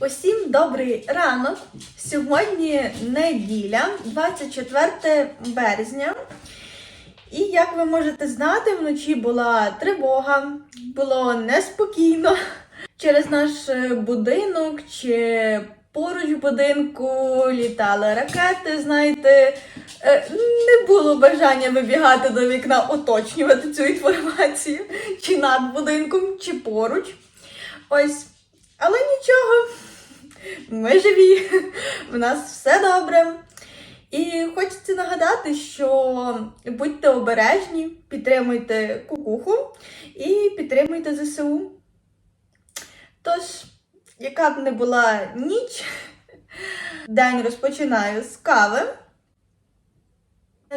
Усім добрий ранок. Сьогодні неділя, 24 березня. І як ви можете знати, вночі була тривога, було неспокійно через наш е, будинок чи поруч будинку літали ракети. Знаєте, Е, не було бажання вибігати до вікна, уточнювати цю інформацію, чи над будинком, чи поруч. Ось, але нічого, ми живі, в нас все добре. І хочеться нагадати, що будьте обережні, підтримуйте кукуху і підтримуйте ЗСУ. Тож, яка б не була ніч, день розпочинаю з кави.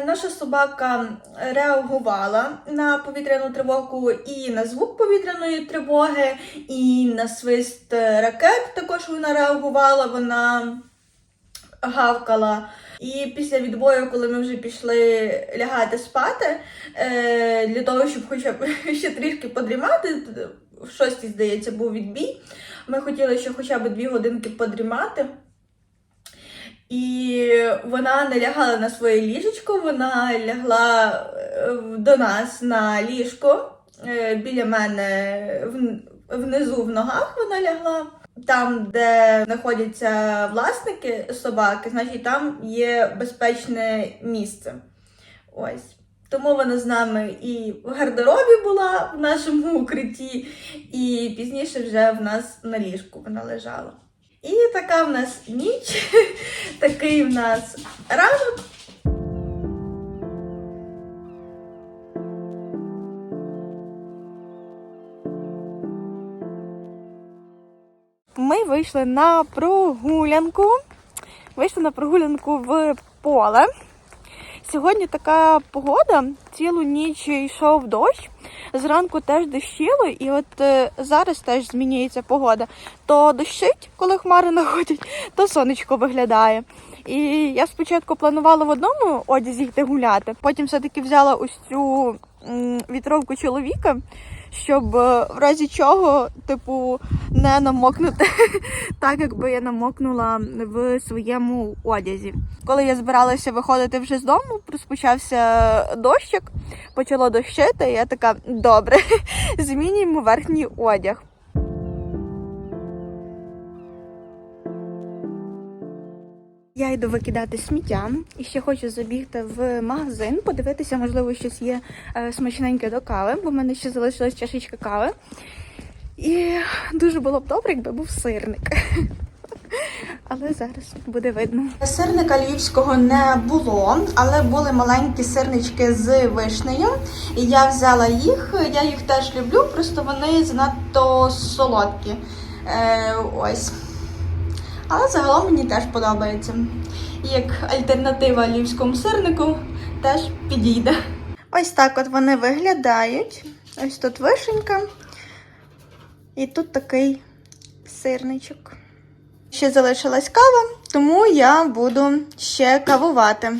Наша собака реагувала на повітряну тривогу і на звук повітряної тривоги, і на свист ракет. Також вона реагувала, вона гавкала. І після відбою, коли ми вже пішли лягати спати, е, для того, щоб хоча б ще трішки подрімати, в шостій, здається, був відбій. Ми хотіли ще хоча б дві годинки подрімати. І вона не лягала на своє ліжечко, вона лягла е, до нас на ліжко е, біля мене внизу в ногах вона лягла. Там, де знаходяться власники собаки, значить там є безпечне місце. Ось. Тому вона з нами і в гардеробі була в нашому укритті, і пізніше вже в нас на ліжку вона лежала. І така в нас ніч, такий в нас ранок. Ми вийшли на прогулянку. Вийшли на прогулянку в поле. Сьогодні така погода, цілу ніч йшов дощ, зранку теж дощило, і от е, зараз теж змінюється погода. То дощить, коли хмари находять, то сонечко виглядає. І я спочатку планувала в одному одязі йти гуляти, потім все-таки взяла ось цю м, вітровку чоловіка, щоб е, в разі чого, типу, не намокнути так, якби я намокнула в своєму одязі. Коли я збиралася виходити вже з дому, розпочався дощик, почало дощити, і я така, добре, змінюємо верхній одяг. Я йду викидати сміття і ще хочу забігти в магазин, подивитися, можливо, щось є е, смачненьке до кави, бо в мене ще залишилась чашечка кави. І дуже було б добре, якби був сирник. Але зараз буде видно. Сирника львівського не було, але були маленькі сирнички з вишнею. І я взяла їх. Я їх теж люблю, просто вони занадто солодкі. Е, ось. Але загалом мені теж подобається. І як альтернатива львівському сирнику теж підійде. Ось так от вони виглядають. Ось тут вишенька. І тут такий сирничок. Ще залишилась кава, тому я буду ще кавувати.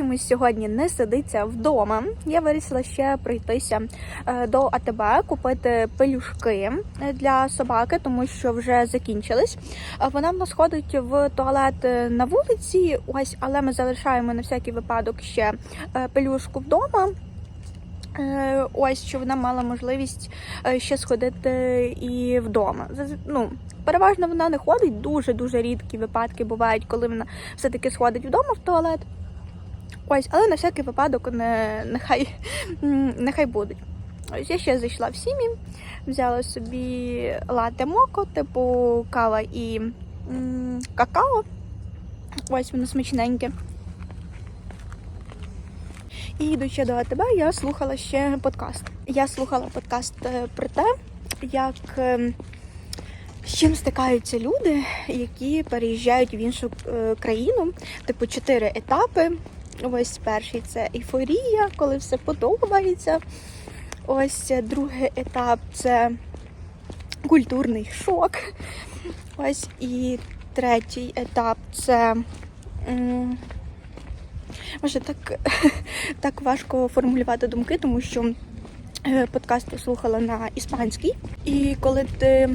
Чомусь сьогодні не сидиться вдома. Я вирішила ще пройтися е, до АТБ, купити пелюшки е, для собаки, тому що вже закінчились. Вона в нас ходить в туалет е, на вулиці, ось, але ми залишаємо на всякий випадок ще е, пелюшку вдома. Е, Ось що вона мала можливість е, ще сходити і вдома. Ну, переважно вона не ходить. Дуже дуже рідкі випадки бувають, коли вона все-таки сходить вдома в туалет. Ось, але на всякий випадок не, нехай, нехай будуть. Ось я ще зайшла в сім'ї, взяла собі лате моко, типу кава і какао. Ось воно смачненьке. І йдучи до АТБ, я слухала ще подкаст. Я слухала подкаст е, про те, як е, з чим стикаються люди, які переїжджають в іншу е, країну. Типу чотири етапи. Ось перший це ейфорія, коли все подобається. Ось другий етап це культурний шок. Ось і третій етап це може так, так важко формулювати думки, тому що е, подкаст слухала на іспанській, і коли ти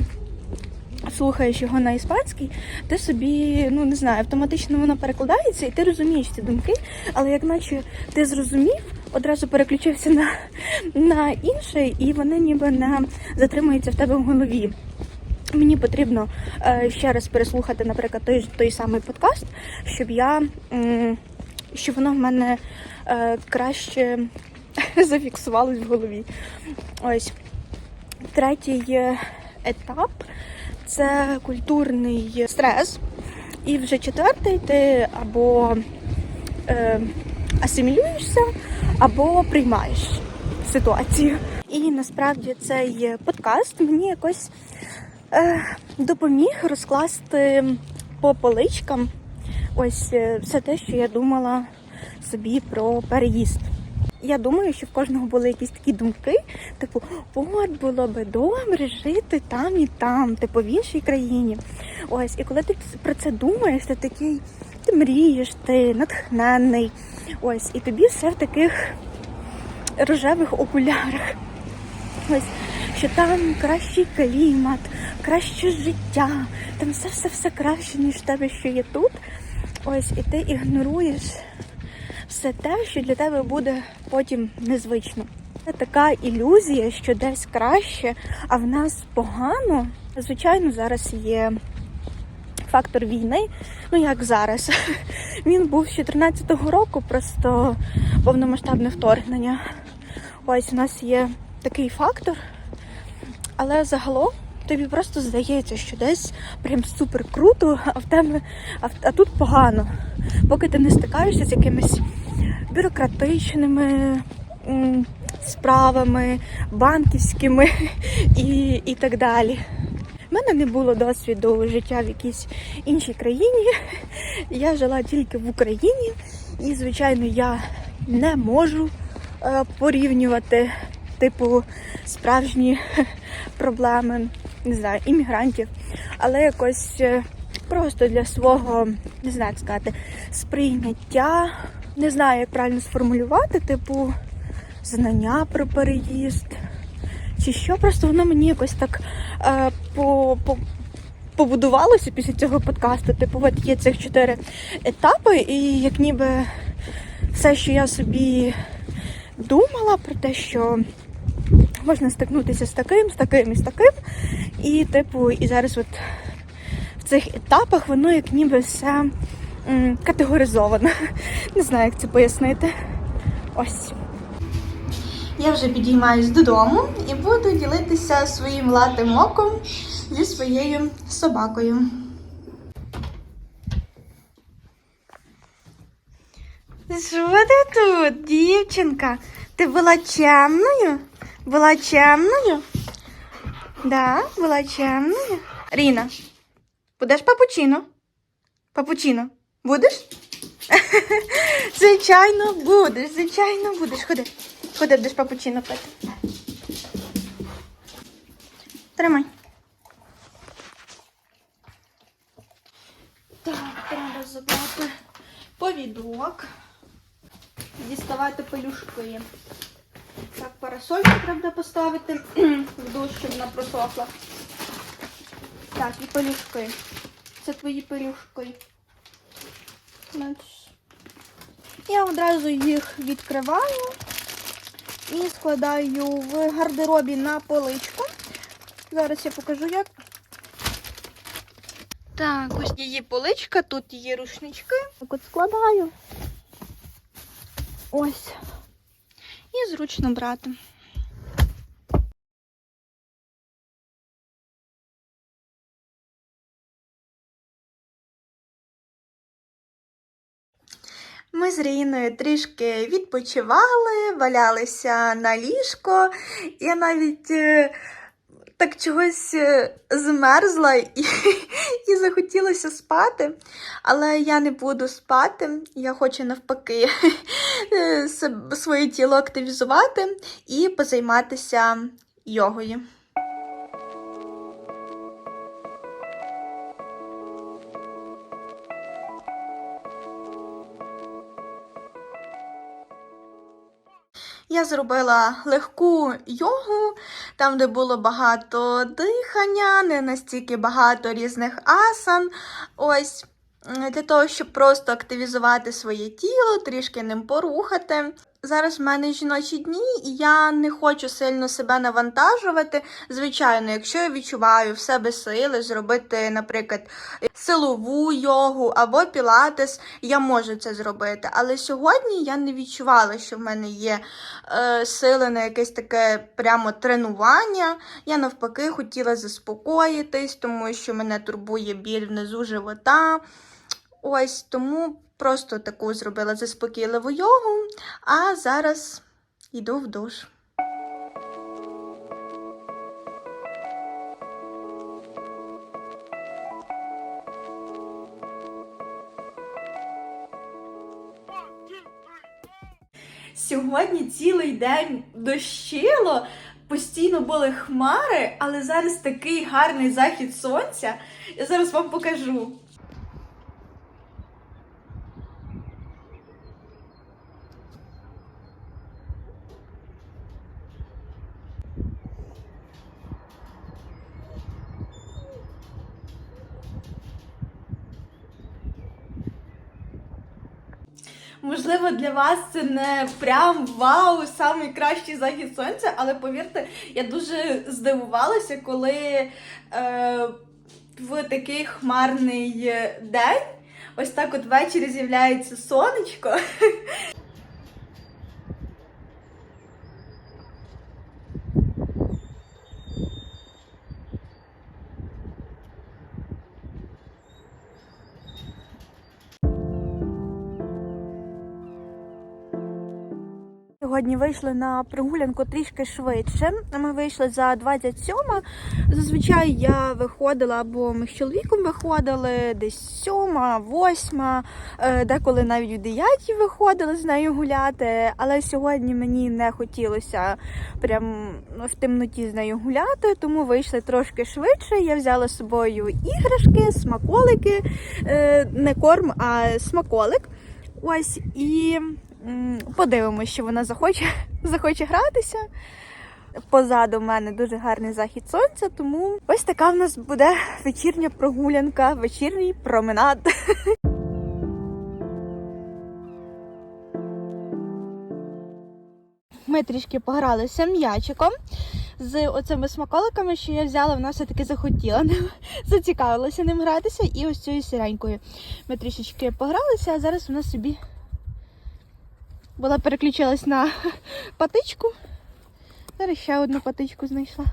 слухаєш його на іспанській, ти собі, ну не знаю, автоматично воно перекладається, і ти розумієш ці думки, але як наче ти зрозумів, одразу переключився на, на інше, і вони ніби не затримуються в тебе в голові. Мені потрібно е, ще раз переслухати, наприклад, той, той самий подкаст, щоб я м, щоб воно в мене е, краще зафіксувалось в голові. Ось третій е, етап це культурний стрес. І вже четвертий ти або е, асимілюєшся, або приймаєш ситуацію. І насправді цей подкаст мені якось е, допоміг розкласти по поличкам ось е, все те, що я думала собі про переїзд. Я думаю, що в кожного були якісь такі думки, типу, от було би добре жити там і там, типу в іншій країні. Ось, і коли ти про це думаєш, ти такий, ти мрієш, ти натхненний. Ось, і тобі все в таких рожевих окулярах. Ось, що там кращий клімат, краще життя, там все все все краще, ніж в тебе, що є тут. Ось, і ти ігноруєш все те, що для тебе буде потім незвично. Це така ілюзія, що десь краще, а в нас погано. Звичайно, зараз є фактор війни. Ну як зараз. Він був з 14-го року, просто повномасштабне вторгнення. Ось у нас є такий фактор, але загалом тобі просто здається, що десь прям супер круто, а в тебе а, а тут погано. Поки ти не стикаєшся з якимись бюрократичними справами, банківськими і, і так далі. У мене не було досвіду життя в якійсь іншій країні. Я жила тільки в Україні, і, звичайно, я не можу е, порівнювати, типу, справжні проблеми, не знаю, іммігрантів. Але якось е, просто для свого, не знаю, як сказати, сприйняття, не знаю, як правильно сформулювати, типу, знання про переїзд. Чи що, просто воно мені якось так е, по, по, побудувалося після цього подкасту. Типу, от є цих чотири етапи, і як ніби все, що я собі думала про те, що можна стикнутися з таким, з таким і з таким. І, типу, і зараз от в цих етапах воно як ніби все м, категоризовано. Не знаю, як це пояснити. Ось. Я вже підіймаюсь додому і буду ділитися своїм латим оком зі своєю собакою. Що ти тут, дівчинка? Ти була чемною? Була чемною? Да, була чемною. Ріна, будеш папучино? Папучино, будеш? Звичайно, будеш, звичайно, будеш. Ходи. Ходи, будеш папучино пити. Тримай. Так, треба забрати повідок. Діставати пелюшки. Так, парасольку треба поставити в душ, щоб вона просохла. Так, і пелюшки. Це твої пелюшки. Я одразу їх відкриваю і складаю в гардеробі на поличку. Зараз я покажу як. Так, ось її поличка, тут її рушнички. Так от складаю. Ось. І зручно брати. З Ріною трішки відпочивали, валялися на ліжко. Я навіть е, так чогось е, змерзла і, і захотілося спати. Але я не буду спати. Я хочу навпаки е, своє тіло активізувати і позайматися йогою. Я зробила легку йогу, там, де було багато дихання, не настільки багато різних асан. Ось для того, щоб просто активізувати своє тіло, трішки ним порухати. Зараз в мене жіночі дні, і я не хочу сильно себе навантажувати. Звичайно, якщо я відчуваю в себе сили зробити, наприклад, силову йогу або пілатес, я можу це зробити. Але сьогодні я не відчувала, що в мене є е, сили на якесь таке прямо тренування. Я навпаки хотіла заспокоїтись, тому що мене турбує біль внизу живота. Ось тому просто таку зробила заспокійливу йогу, а зараз йду в душ. Сьогодні цілий день дощило, постійно були хмари, але зараз такий гарний захід сонця. Я зараз вам покажу. Можливо, для вас це не прям вау, самий кращий захід сонця, але повірте, я дуже здивувалася, коли е, в такий хмарний день ось так от ввечері з'являється сонечко. Сьогодні вийшли на прогулянку трішки швидше. Ми вийшли за 27. Зазвичай я виходила, або ми з чоловіком виходили десь 7, 8, е, деколи навіть в 9 виходили з нею гуляти. Але сьогодні мені не хотілося прям ну, в темноті з нею гуляти, тому вийшли трошки швидше. Я взяла з собою іграшки, смаколики, е, не корм, а смаколик. Ось і подивимося, що вона захоче, захоче гратися. Позаду в мене дуже гарний захід сонця, тому ось така в нас буде вечірня прогулянка, вечірній променад. Ми трішки погралися м'ячиком з оцими смаколиками, що я взяла, вона все-таки захотіла ним, зацікавилася ним гратися і ось цією сіренькою. Ми трішечки погралися, а зараз вона собі була переключилась на патичку. Зараз ще одну патичку знайшла.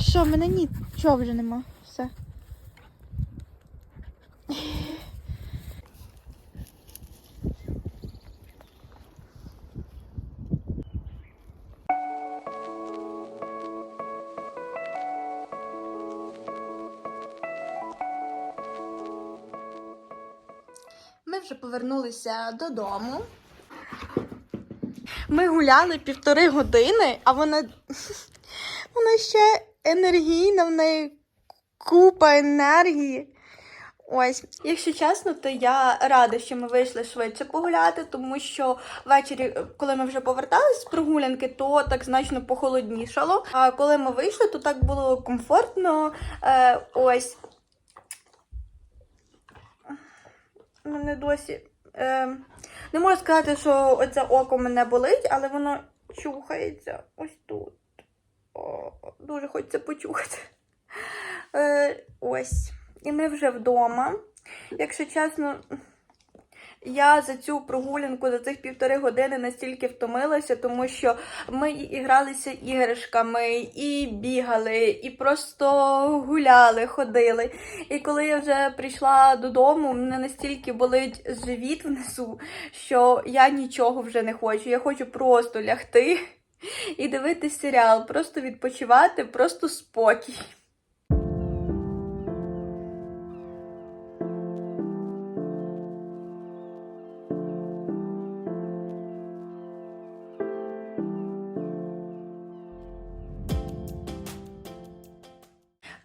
Що, в мене нічого вже нема. Все. Вже повернулися додому. Ми гуляли півтори години, а вона, вона ще енергійна, в неї купа енергії. Ось, якщо чесно, то я рада, що ми вийшли швидше погуляти, тому що ввечері, коли ми вже повертались з прогулянки, то так значно похолоднішало. А коли ми вийшли, то так було комфортно. Е, ось. Мене досі. Е, не можу сказати, що оце око мене болить, але воно чухається ось тут. О, дуже хочеться почухати. Е, ось. І ми вже вдома. Якщо чесно, я за цю прогулянку, за цих півтори години настільки втомилася, тому що ми і гралися іграшками, і бігали, і просто гуляли, ходили. І коли я вже прийшла додому, мене настільки болить живіт внизу, що я нічого вже не хочу. Я хочу просто лягти і дивитися серіал, просто відпочивати, просто спокій.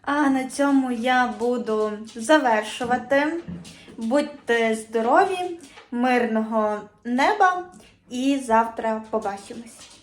А на цьому я буду завершувати. Будьте здорові, мирного неба І завтра побачимось.